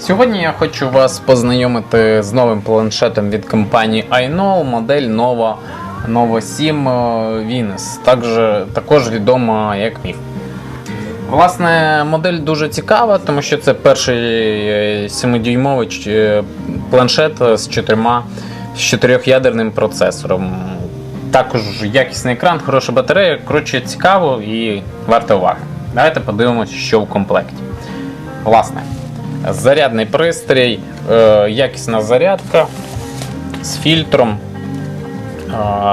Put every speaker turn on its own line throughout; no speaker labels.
Сьогодні я хочу вас познайомити з новим планшетом від компанії iKnow, модель Nova, Nova 7 е, Venus, також, також відома як MIF. Власне, модель дуже цікава, тому що це перший е, 7-дюймовий е, планшет з чотирма з чотирьохядерним процесором. Також якісний екран, хороша батарея, коротше, цікаво і варто уваги. Давайте подивимося, що в комплекті. Власне, зарядний пристрій, е, якісна зарядка з фільтром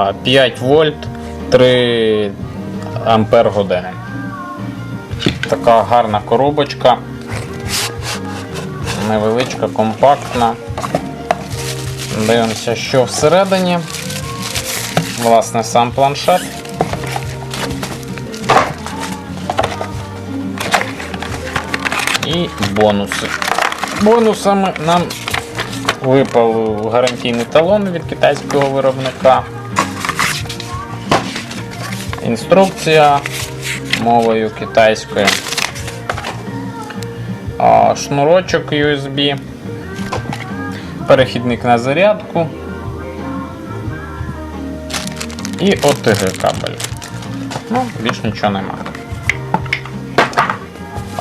е, 5 вольт 3 ампер години. Така гарна коробочка. Невеличка, компактна. Дивимося, що всередині. Власне, сам планшет. І бонуси. Бонусами нам випав гарантійний талон від китайського виробника. Інструкція мовою китайською. Шнурочок USB. Перехідник на зарядку. І OTG кабель. Ну, більш нічого немає.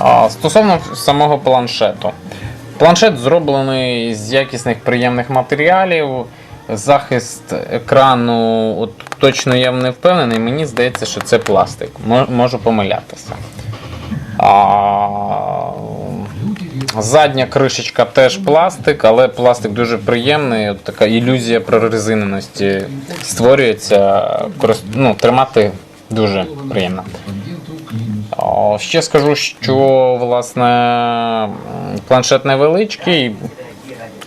А, Стосовно самого планшету. Планшет зроблений з якісних приємних матеріалів. Захист екрану, от точно я не впевнений, мені здається, що це пластик. Можу помилятися. А, задня кришечка теж пластик, але пластик дуже приємний. От така ілюзія прорезиненості створюється. Ну, тримати дуже приємно. Ще скажу, що власне планшет невеличкий,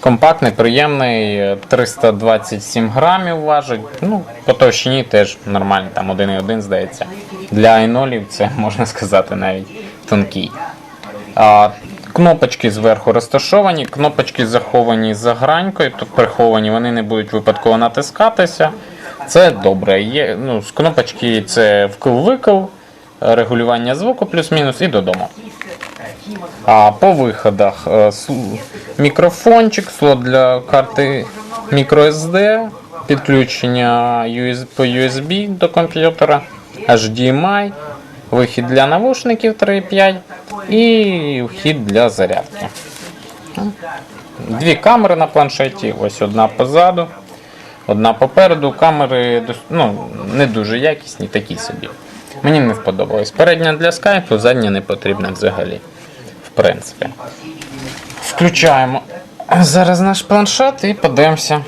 компактний, приємний, 327 грамів важить. Ну, по товщині теж нормально, там 1,1 здається. Для айнолів це можна сказати навіть тонкий. А, Кнопочки зверху розташовані, кнопочки заховані за гранькою, тут приховані, вони не будуть випадково натискатися. Це добре. Є, ну, з кнопочки це вкл-викл, регулювання звуку плюс-мінус і додому. А по виходах е, мікрофончик, слот для карти microSD, підключення по USB до комп'ютера, HDMI, вихід для навушників 3.5 і вхід для зарядки. Дві камери на планшеті, ось одна позаду, одна попереду. Камери ну, не дуже якісні, такі собі. Мені не сподобалось. Передня для скайпу, задня не потрібна взагалі. В принципі. Включаємо зараз наш планшет і подивимося,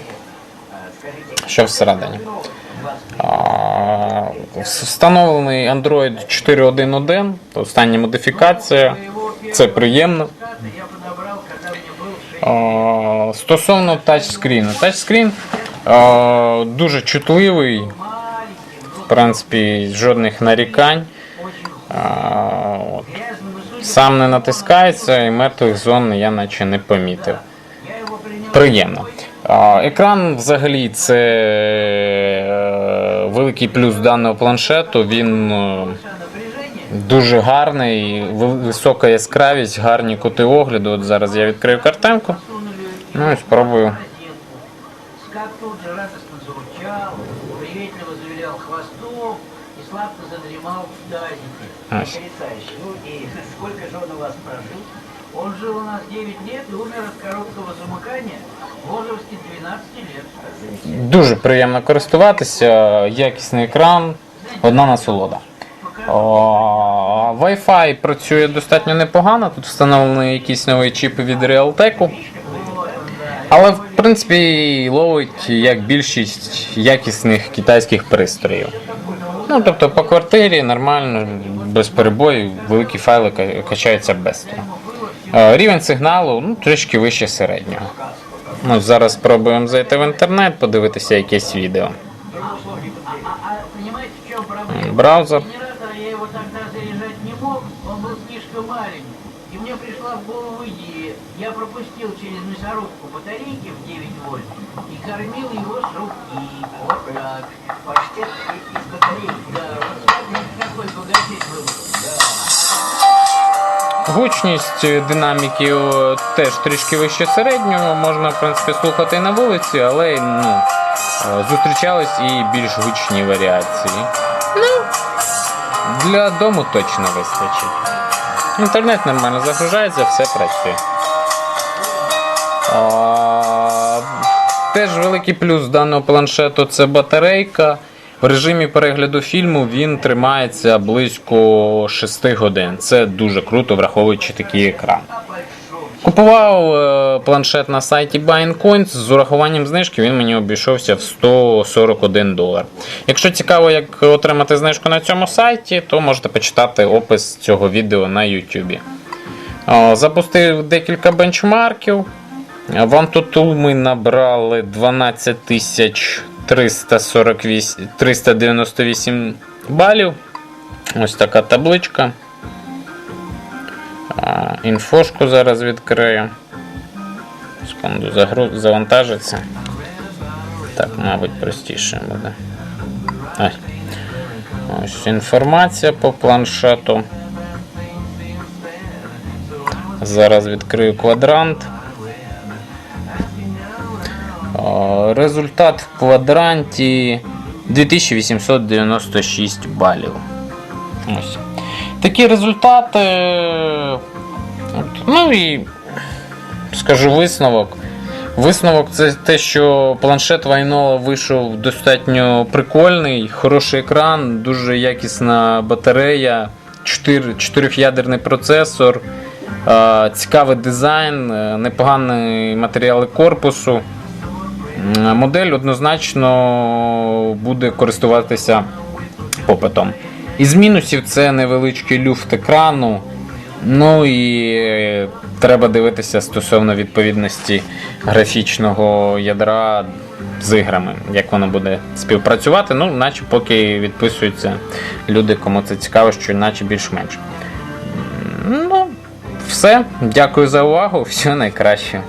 що всередині. Встановлений Android 4.1.1, остання модифікація. Це приємно. Стосовно тачскріну. Тачскрін дуже чутливий, принципі, жодних нарікань. От. Сам не натискається і мертвих зон я наче не помітив. Приємно. Екран взагалі це е, великий плюс даного планшету. Він е, дуже гарний, ви- висока яскравість, гарні кути огляду. От зараз я відкрию картинку. Ну і спробую.
Хвостом и сладко задремал в тазике. Потрясающе. Ну и сколько же он у вас прожил? Он жил у нас 9 лет и умер от короткого замыкания в возрасте 12 лет.
Дуже приємно користуватися, якісний екран, одна насолода. Wi-Fi працює достатньо непогано. Тут встановлений якийсь новий чіп від Realtek. Але в принципі ловить як більшість якісних китайських пристроїв. Ну, тобто по квартирі нормально, без перебоїв, великі файли качаються без. Е, Рівень сигналу ну, трішки вище середнього. Ну, зараз спробуємо зайти в інтернет, подивитися якесь відео. Браузер.
И мне пришла в голову идея. Я пропустил через мясорубку батарейки в 9 вольт и кормил его с руки. Вот так. Паштет из батарейки. Да, вот какой богатей выбрал. Да.
Гучність динаміків е, теж трішки вище середнього, можна в принципі слухати і на вулиці, але ну, зустрічались і більш гучні варіації. Ну, для дому точно вистачить. Інтернет нормально загружається, все працює. Теж великий плюс даного планшету це батарейка. В режимі перегляду фільму він тримається близько 6 годин. Це дуже круто, враховуючи такий екран. Купував е, планшет на сайті Buying з урахуванням знижки, він мені обійшовся в 141 долар. Якщо цікаво, як отримати знижку на цьому сайті, то можете почитати опис цього відео на YouTube. Запустив декілька бенчмарків. В AnTuTu ми набрали 12 348, 398 балів. Ось така табличка. Інфошку зараз відкрию. Секунду, загруз, завантажиться. Так, мабуть, простіше буде. Ось. Ось інформація по планшету. Зараз відкрию квадрант. Результат в квадранті 2896 балів. Ось. Такі результати. Ну і скажу висновок. Висновок це те, що планшет Вайнола вийшов достатньо прикольний, хороший екран, дуже якісна батарея, 4, 4-ядерний процесор, цікавий дизайн, е, непогані матеріали корпусу. Модель однозначно буде користуватися попитом. Із мінусів це невеличкий люфт екрану. Ну і е, треба дивитися стосовно відповідності графічного ядра з іграми, як воно буде співпрацювати. Ну, наче поки відписуються люди, кому це цікаво, що наче більш-менш. Ну, все. Дякую за увагу. Всього найкраще.